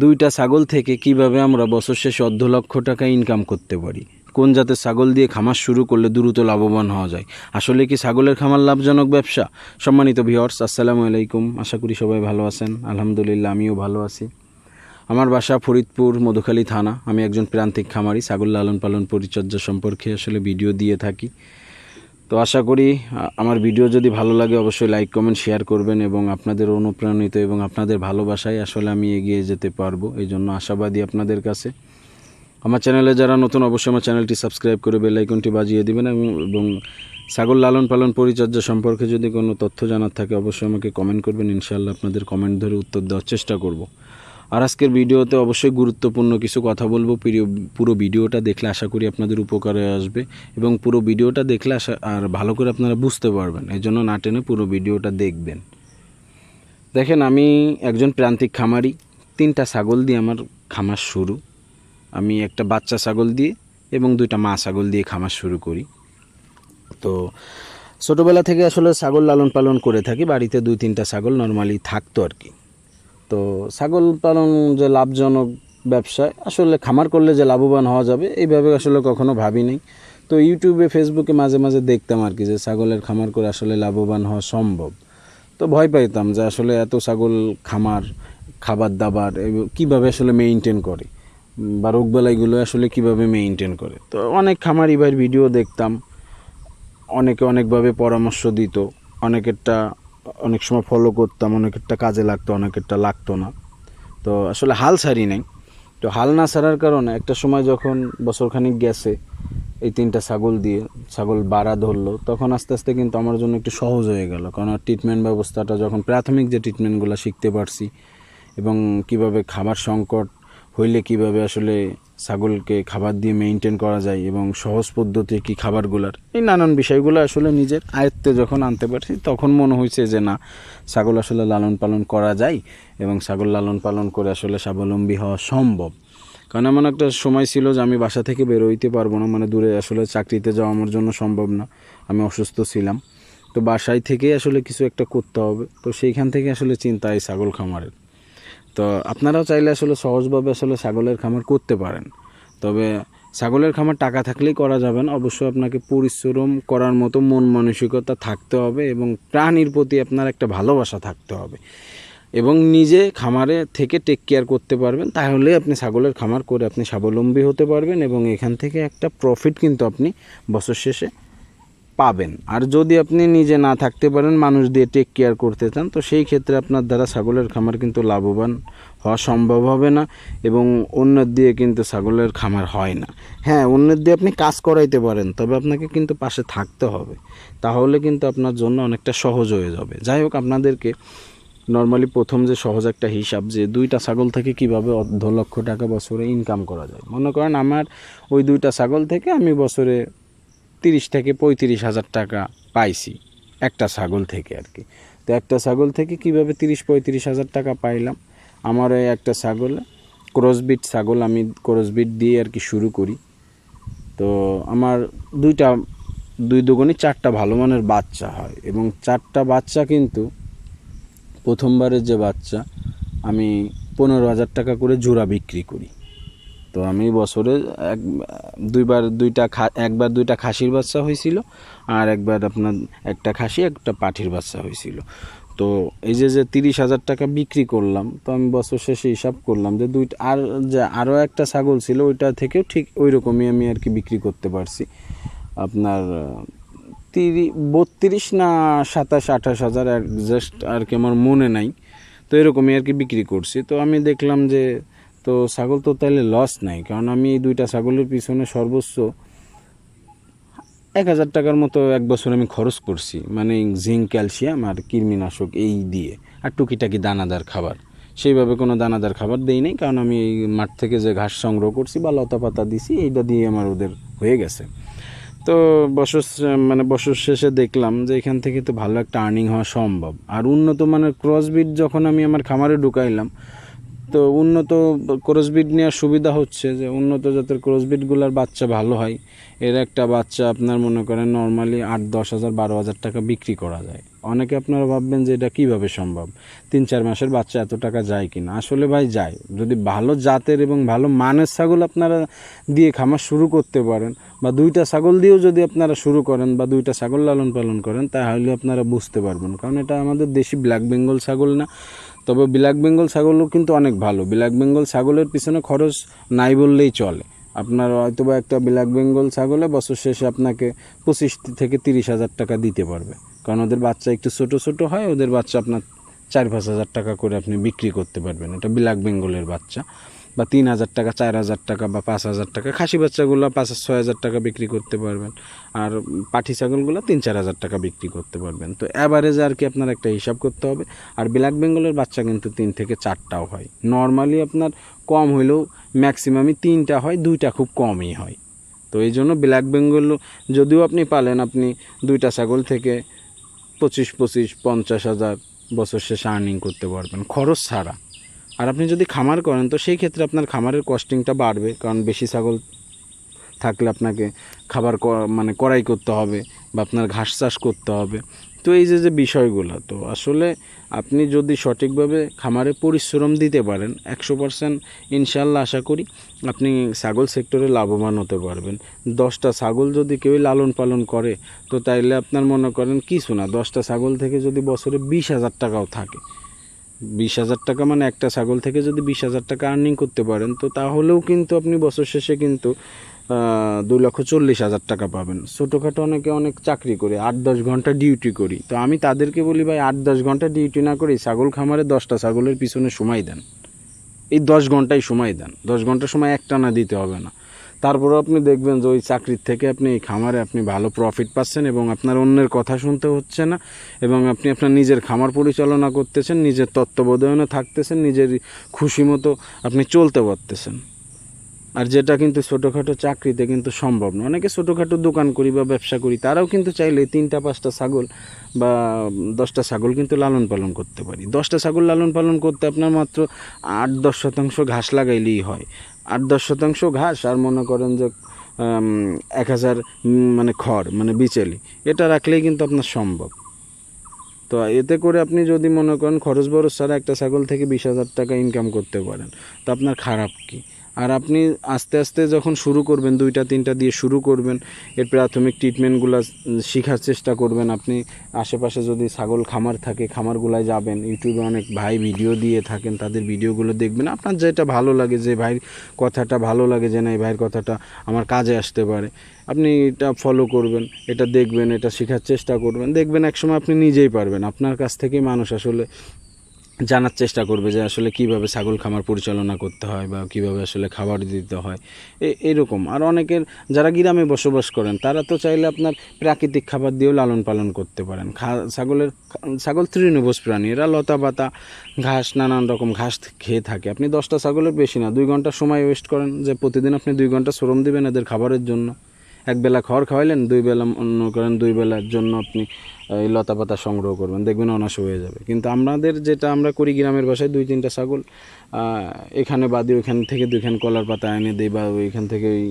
দুইটা ছাগল থেকে কীভাবে আমরা বছর শেষে অর্ধ লক্ষ টাকা ইনকাম করতে পারি? কোন জাতের ছাগল দিয়ে খামার শুরু করলে দ্রুত লাভবান হওয়া যায়? আসলে কি ছাগলের খামার লাভজনক ব্যবসা? সম্মানিত ভিওর্স আসসালামু আলাইকুম। আশা করি সবাই ভালো আছেন। আলহামদুলিল্লাহ, আমিও ভালো আছি। আমার বাসা ফরিদপুর, মধুখালী থানা। আমি একজন প্রান্তিক খামারি, ছাগল লালন পালন পরিচর্যা সম্পর্কে আসলে ভিডিও দিয়ে থাকি। তো আশা করি আমার ভিডিও যদি ভালো লাগে অবশ্যই লাইক, কমেন্ট, শেয়ার করবেন এবং আপনাদের অনুপ্রাণিত এবং আপনাদের ভালোবাসায় আসলে আমি এগিয়ে যেতে পারব। এই জন্য আশাবাদী আপনাদের কাছে। আমার চ্যানেলে যারা নতুন, অবশ্যই আমার চ্যানেলটি সাবস্ক্রাইব করে বেল আইকনটি বাজিয়ে দিবেন এবং এবং ছাগল লালন পালন পরিচর্যা সম্পর্কে যদি কোনো তথ্য জানার থাকে, অবশ্যই আমাকে কমেন্ট করবেন। ইনশাআল্লাহ আপনাদের কমেন্ট ধরে উত্তর দেওয়ার চেষ্টা করব। আর আজকের ভিডিওতে অবশ্যই গুরুত্বপূর্ণ কিছু কথা বলব। পুরো ভিডিওটা দেখলে আশা করি আপনাদের উপকারে আসবে এবং পুরো ভিডিওটা দেখলে আশা, আর ভালো করে আপনারা বুঝতে পারবেন। এই জন্য না টেনে পুরো ভিডিওটা দেখবেন। দেখেন, আমি একজন প্রান্তিক খামারি। তিনটা ছাগল দিয়ে আমার খামার শুরু। আমি একটা বাচ্চা ছাগল দিয়ে এবং দুইটা মা ছাগল দিয়ে খামার শুরু করি। তো ছোটোবেলা থেকে আসলে ছাগল লালন পালন করে থাকি। বাড়িতে দুই তিনটা ছাগল নর্মালি থাকতো আর কি। তো ছাগল পালন যে লাভজনক ব্যবসায় আসলে খামার করলে যে লাভবান হওয়া যাবে এইভাবে আসলে কখনো ভাবি ভাবিনি তো ইউটিউবে, ফেসবুকে মাঝে মাঝে দেখতাম আর কি যে ছাগলের খামার করে আসলে লাভবান হওয়া সম্ভব। তো ভয় পাইতাম যে আসলে এত ছাগল খামার, খাবার দাবার কীভাবে আসলে মেনটেন করে? বা রোগবালাইগুলো আসলে কীভাবে মেইনটেন করে? তো অনেক খামারি ভাইয়ের ভিডিও দেখতাম। অনেকে অনেকভাবে পরামর্শ দিত। অনেকেরটা অনেক সময় ফলো করতাম, অনেকেরটা কাজে লাগতো, অনেকেরটা লাগতো না। তো আসলে হাল ছাড়ি নাই। তো হাল না ছাড়ার কারণে একটা সময় যখন বছরখানিক গেছে, এই তিনটা ছাগল দিয়ে, ছাগল বাড়া ধরলো, তখন আস্তে আস্তে কিন্তু আমার জন্য একটু সহজ হয়ে গেল। কারণ ট্রিটমেন্ট ব্যবস্থাটা যখন প্রাথমিক যে ট্রিটমেন্টগুলো শিখতে পারছি এবং কীভাবে খাবার সংকট হইলে কীভাবে আসলে ছাগলকে খাবার দিয়ে মেনটেন করা যায় এবং সহজ পদ্ধতি কি খাবারগুলার? এই নানান বিষয়গুলো আসলে নিজের আয়ত্তে যখন আনতে পারছি, তখন মনে হয়েছে যে না, ছাগল আসলে লালন পালন করা যায় এবং ছাগল লালন পালন করে আসলে স্বাবলম্বী হওয়া সম্ভব। কারণ এমন একটা সময় ছিল যে আমি বাসা থেকে বেরোইতে পারব না মানে দূরে আসলে চাকরিতে যাওয়া আমার জন্য সম্ভব না, আমি অসুস্থ ছিলাম। তো বাসায় থেকেই আসলে কিছু একটা করতে হবে। তো সেইখান থেকে আসলে চিন্তা এই ছাগল খামারের। তো আপনারাও চাইলে আসলে সহজভাবে আসলে ছাগলের খামার করতে পারেন। তবে ছাগলের খামার টাকা থাকলেই করা যাবে না। অবশ্যই আপনাকে পরিশ্রম করার মতো মন মানসিকতা থাকতে হবে এবং প্রাণীর প্রতি আপনার একটা ভালোবাসা থাকতে হবে। এবং নিজে খামারে থেকে টেক কেয়ার করতে পারবেন। তাহলে আপনি ছাগলের খামার করে আপনি স্বাবলম্বী হতে পারবেন এবং এখান থেকে একটা প্রফিট কিন্তু আপনি বছর শেষে পাবেন। আর যদি আপনি নিজে না থাকতে পারেন, মানুষ দিয়ে টেক কেয়ার করতে চান, তো সেই ক্ষেত্রে আপনার দ্বারা ছাগলের খামার কিন্তু লাভবান হওয়া সম্ভব হবে না এবং অন্যের দিয়ে কিন্তু ছাগলের খামার হয় না। হ্যাঁ অন্যের দিয়ে আপনি কাজ করাইতে পারেন, তবে আপনাকে কিন্তু পাশে থাকতে হবে। তাহলে কিন্তু আপনার জন্য অনেকটা সহজ হয়ে যাবে। যাই হোক, আপনাদেরকে নর্মালি প্রথম যে সহজ একটা হিসাব যে দুইটা ছাগল থেকে কীভাবে অর্ধ লক্ষ টাকা বছরে ইনকাম করা যায়। মনে করেন আমার ওই দুইটা ছাগল থেকে আমি বছরে তিরিশ থেকে পঁয়ত্রিশ হাজার টাকা পাইছি একটা ছাগল থেকে আর কি। তো একটা ছাগল থেকে কীভাবে তিরিশ, পঁয়ত্রিশ হাজার টাকা পাইলাম? আমার ওই একটা ছাগল ক্রসবিট ছাগল আমি ক্রসবিট দিয়ে আর কি শুরু করি। তো আমার দুইটা, দুই দুগুণে চারটা ভালো মানের বাচ্চা হয় এবং চারটা বাচ্চা কিন্তু প্রথমবারের যে বাচ্চা, আমি পনেরো হাজার টাকা করে জোড়া বিক্রি করি। তো আমি বছরে এক, দুইবার দুইটা একবার দুইটা খাসির বাচ্চা হয়েছিল আর একবার আপনার একটা খাসি, একটা পাঠির বাচ্চা হয়েছিল। তো এই যে যে তিরিশ হাজার টাকা বিক্রি করলাম, তো আমি বছর শেষে হিসাব করলাম যে দুইটা, আর যে আরও একটা ছাগল ছিল, ওইটা থেকেও ঠিক ওই রকমই আমি আর কি বিক্রি করতে পারছি। আপনার, তিরি, বত্রিশ না সাতাশ, আঠাশ হাজার জাস্ট আর কি আমার মনে নাই। তো এরকমই আর কি বিক্রি করছি। তো আমি দেখলাম যে তো ছাগল তো তাহলে লস নাই, কারণ আমি এই দুইটা ছাগলের পিছনে সর্বোচ্চ এক হাজার টাকার মতো এক বছর আমি খরচ করছি মানে জিঙ্ক, ক্যালসিয়াম আর কৃমিনাশক এই দিয়ে, আর টুকিটাকি দানাদার খাবার। সেইভাবে কোনো দানাদার খাবার দেই নাই, কারণ আমি এই মাঠ থেকে যে ঘাস সংগ্রহ করছি বা লতা পাতা দিছি, এইটা দিয়ে আমার ওদের হয়ে গেছে। তো বছর মানে বছর শেষে দেখলাম যে এখান থেকে তো ভালো একটা আর্নিং হওয়া সম্ভব। আর উন্নত মানের ক্রসবিট যখন আমি আমার খামারে ঢুকাইলাম তো উন্নত ক্রসবিট নেওয়ার সুবিধা হচ্ছে যে উন্নত জাতের ক্রসবিটগুলোর বাচ্চা ভালো হয়। এর একটা বাচ্চা আপনার মনে করেন নর্মালি আট, দশ হাজার, বারো হাজার টাকা বিক্রি করা যায়। অনেকে আপনারা ভাববেন যে এটা কীভাবে সম্ভব? তিন, চার মাসের বাচ্চা এত টাকা যায় কিনা? আসলে ভাই যায়। যদি ভালো জাতের এবং ভালো মানের ছাগল আপনারা দিয়ে খামার শুরু করতে পারেন বা দুইটা ছাগল দিয়েও যদি আপনারা শুরু করেন বা দুইটা ছাগল লালন পালন করেন, তাহলে আপনারা বুঝতে পারবেন। কারণ এটা আমাদের দেশি ব্ল্যাক বেঙ্গল ছাগল না। তবে ব্ল্যাক বেঙ্গল ছাগলও কিন্তু অনেক ভালো। ব্ল্যাক বেঙ্গল ছাগলের পিছনে খরচ নাই বললেই চলে। আপনার হয়তো বা একটা ব্ল্যাক বেঙ্গল ছাগলে বছর শেষে আপনাকে পঁচিশ থেকে তিরিশ হাজার টাকা দিতে পারবে। কারণ ওদের বাচ্চা একটু ছোট ছোট হয়, ওদের বাচ্চা আপনার চার পাঁচ হাজার টাকা করে আপনি বিক্রি করতে পারবেন। এটা ব্ল্যাক বেঙ্গলের বাচ্চা। বা তিন হাজার টাকা, চার হাজার টাকা বা পাঁচ হাজার টাকা, খাসি বাচ্চাগুলো পাঁচ ছয় হাজার টাকা বিক্রি করতে পারবেন। আর পাঠি ছাগলগুলো তিন, চার হাজার টাকা বিক্রি করতে পারবেন। তো অ্যাভারেজে আর কি আপনার একটা হিসাব করতে হবে। আর ব্ল্যাক বেঙ্গলের বাচ্চা কিন্তু তিন থেকে চারটাও হয়। নর্মালি আপনার কম হইলেও ম্যাক্সিমামই তিনটা হয়, দুইটা খুব কমই হয়। তো এই জন্য ব্ল্যাক বেঙ্গল যদিও আপনি পালেন, আপনি দুইটা ছাগল থেকে পঁচিশ পঁচিশ, পঞ্চাশ হাজার বছর শেষে আর্নিং করতে পারবেন। খরচ ছাড়া। আর আপনি যদি খামার করেন, তো সেই ক্ষেত্রে আপনার খামারের কস্টিংটা বাড়বে, কারণ বেশি ছাগল থাকলে আপনাকে খাবার মানে কড়াই করতে হবে বা আপনার ঘাস চাষ করতে হবে। তো এই যে যে বিষয়গুলো, তো আসলে আপনি যদি সঠিকভাবে খামারে পরিশ্রম দিতে পারেন, একশো পার্সেন্ট ইনশাল্লাহ আশা করি আপনি ছাগল সেক্টরে লাভবান হতে পারবেন। দশটা ছাগল যদি কেউ লালন পালন করে, তো তাইলে আপনার মনে করেন কিছু না, দশটা ছাগল থেকে যদি বছরে বিশ হাজার টাকাও থাকে বিশ হাজার টাকা মানে একটা ছাগল থেকে যদি বিশ হাজার টাকা আর্নিং করতে পারেন, তো তাহলেও কিন্তু আপনি বছর শেষে কিন্তু দুই লক্ষ চল্লিশ হাজার টাকা পাবেন। ছোটোখাটো অনেকে অনেক চাকরি করে, আট দশ ঘণ্টা ডিউটি করি। তো আমি তাদেরকে বলি, ভাই, আট দশ ঘণ্টা ডিউটি না করে ছাগল খামারে দশটা ছাগলের পিছনে সময় দেন। এই দশ ঘন্টায় সময় দেন। দশ ঘণ্টা সময় একটা না দিতে হবে না। তারপরে আপনি দেখবেন যে ওই চাকরির থেকে আপনি এই খামারে আপনি ভালো প্রফিট পাচ্ছেন এবং আপনার অন্যের কথা শুনতে হচ্ছে না এবং আপনি আপনার নিজের খামার পরিচালনা করতেছেন, নিজের তত্ত্বাবধানে থাকতেছেন, নিজের খুশি মতো আপনি চলতে পারতেছেন। আর যেটা কিন্তু ছোটোখাটো চাকরিতে কিন্তু সম্ভব না। অনেকে ছোটোখাটো দোকান করি বা ব্যবসা করি, তারাও কিন্তু চাইলে তিনটা, পাঁচটা ছাগল বা দশটা ছাগল কিন্তু লালন পালন করতে পারি। দশটা ছাগল লালন পালন করতে আপনার মাত্র আট, দশ শতাংশ ঘাস লাগাইলেই হয়। আট, দশ শতাংশ ঘাস আর মনে করেন যে এক হাজার মানে খড় মানে বিচেলি, এটা রাখলেই কিন্তু আপনার সম্ভব। তো এতে করে আপনি যদি মনে করেন খরচ বরচ ছাড়া একটা ছাগল থেকে বিশ হাজার টাকা ইনকাম করতে পারেন, তো আপনার খারাপ কি? আর আপনি আস্তে আস্তে যখন শুরু করবেন, দুইটা, তিনটা দিয়ে শুরু করবেন, এর প্রাথমিক ট্রিটমেন্টগুলো শেখার চেষ্টা করবেন। আপনি আশেপাশে যদি ছাগল, খামার থাকে, খামারগুলায় যাবেন, ইউটিউবে অনেক ভাই ভিডিও দিয়ে থাকেন, তাদের ভিডিওগুলো দেখবেন। আপনার যেটা ভালো লাগে, যে ভাইয়ের কথাটা ভালো লাগে, যে না, এই ভাইয়ের কথাটা আমার কাজে আসতে পারে। আপনি এটা ফলো করবেন, এটা দেখবেন, এটা শেখার চেষ্টা করবেন। দেখবেন, একসময় আপনি নিজেই পারবেন। আপনার কাছ থেকেই মানুষ আসলে জানার চেষ্টা করবে যে আসলে কীভাবে ছাগল খামার পরিচালনা করতে হয় বা কীভাবে আসলে খাবার দিতে হয়। এরকম। আর অনেকের যারা গ্রামে বসবাস করেন, তারা তো চাইলে আপনার প্রাকৃতিক খাবার দিয়েও লালন পালন করতে পারেন। ছাগলের, ছাগল তৃণভোজ প্রাণী, এরা লতা পাতা, ঘাস, নানান রকম ঘাস খেয়ে থাকে। আপনি দশটা ছাগলের বেশি না, দুই ঘণ্টা সময় ওয়েস্ট করেন যে প্রতিদিন আপনি দুই ঘণ্টা শ্রম দিবেন এদের খাবারের জন্য। এক বেলা খড় খাওয়াইলেন, দুই বেলা অন্য করেন দুই বেলার জন্য আপনি এই লতা পাতা সংগ্রহ করবেন, দেখবেন অনাশ হয়ে যাবে। কিন্তু আমাদের যেটা আমরা করি গ্রামের বাসায়, দুই তিনটা ছাগল এখানে বাদি ওইখান থেকে দুইখান কলার পাতা এনে দিই বা ওইখান থেকে ওই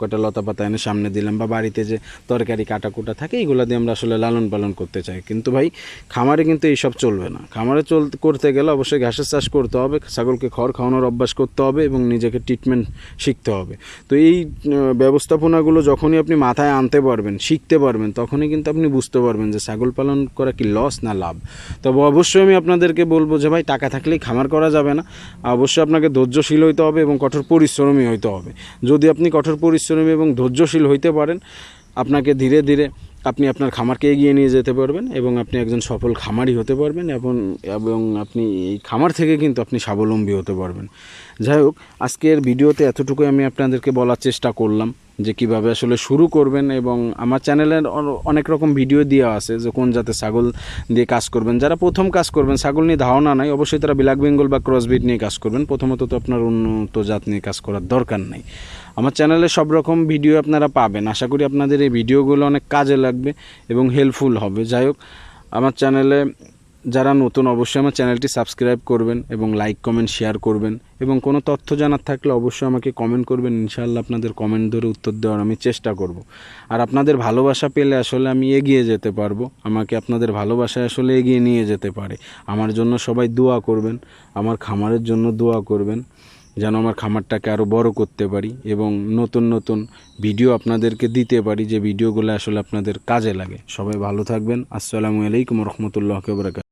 কটা লতা পাতা এনে সামনে দিলাম বা বাড়িতে যে তরকারি কাটা কুটা থাকে, এইগুলো দিয়ে আমরা আসলে লালন পালন করতে চাই। কিন্তু ভাই, খামারে কিন্তু এইসব চলবে না। খামারে চল, করতে গেলে অবশ্যই ঘাসের চাষ করতে হবে, ছাগলকে খড় খাওয়ানোর অভ্যাস করতে হবে এবং নিজেকে ট্রিটমেন্ট শিখতে হবে। তো এই ব্যবস্থাপনাগুলো ব্যবস্থাপনাগুলো যখনই আপনি মাথায় আনতে পারবেন, শিখতে পারবেন, তখনই কিন্তু আপনি বুঝতে পারবেন যে ছাগল পালন করা কি লস না লাভ। তবে অবশ্যই আমি আপনাদেরকে বলব যে ভাই, টাকা থাকলেই খামার করা যাবে না। অবশ্যই আপনাকে ধৈর্যশীল হইতে হবে এবং কঠোর পরিশ্রমী হইতে হবে। যদি আপনি কঠোর পরিশ্রমী এবং ধৈর্যশীল হইতে পারেন, আপনাকে ধীরে ধীরে আপনি আপনার খামারকে এগিয়ে নিয়ে যেতে পারবেন এবং আপনি একজন সফল খামারি হতে পারবেন এবং এবং আপনি এই খামার থেকে কিন্তু আপনি স্বাবলম্বী হতে পারবেন। যাই হোক, আজকের ভিডিওতে এতটুকুই আমি আপনাদেরকে বলার চেষ্টা করলাম। যে কীভাবে আসলে শুরু করবেন এবং আমার চ্যানেলের অনেক রকম ভিডিও দেওয়া আছে যে কোন জাতে ছাগল দিয়ে কাজ করবেন। যারা প্রথম কাজ করবেন, ছাগল নিয়ে ধারণা নাই, অবশ্যই তারা ব্ল্যাক বেঙ্গল বা ক্রসবিট নিয়ে কাজ করবেন। প্রথমত তো আপনার উন্নত জাত নিয়ে কাজ করার দরকার নেই। আমার চ্যানেলে সব রকম ভিডিও আপনারা পাবেন। আশা করি আপনাদের এই ভিডিওগুলো অনেক কাজে লাগবে এবং হেল্পফুল হবে। যাই হোক, আমার চ্যানেলে যারা নতুন, অবশ্যই আমার চ্যানেলটি সাবস্ক্রাইব করবেন এবং লাইক, কমেন্ট, শেয়ার করবেন। এবং কোনো তথ্য জানার থাকলে অবশ্যই আমাকে কমেন্ট করবেন। ইনশাআল্লাহ আপনাদের কমেন্ট ধরে উত্তর দেওয়ার আমি চেষ্টা করব। আর আপনাদের ভালোবাসা পেলে আসলে আমি এগিয়ে যেতে পারব। আমাকে আপনাদের ভালোবাসায় আসলে এগিয়ে নিয়ে যেতে পারে। আমার জন্য সবাই দোয়া করবেন। আমার খামারের জন্য দোয়া করবেন। যেন আমার খামারটাকে আরও বড় করতে পারি এবং নতুন নতুন ভিডিও আপনাদেরকে দিতে পারি। যে ভিডিওগুলো আসলে আপনাদের কাজে লাগে। সবাই ভালো থাকবেন। আসসালামু আলাইকুম রহমতুল্লাহ বরাকাত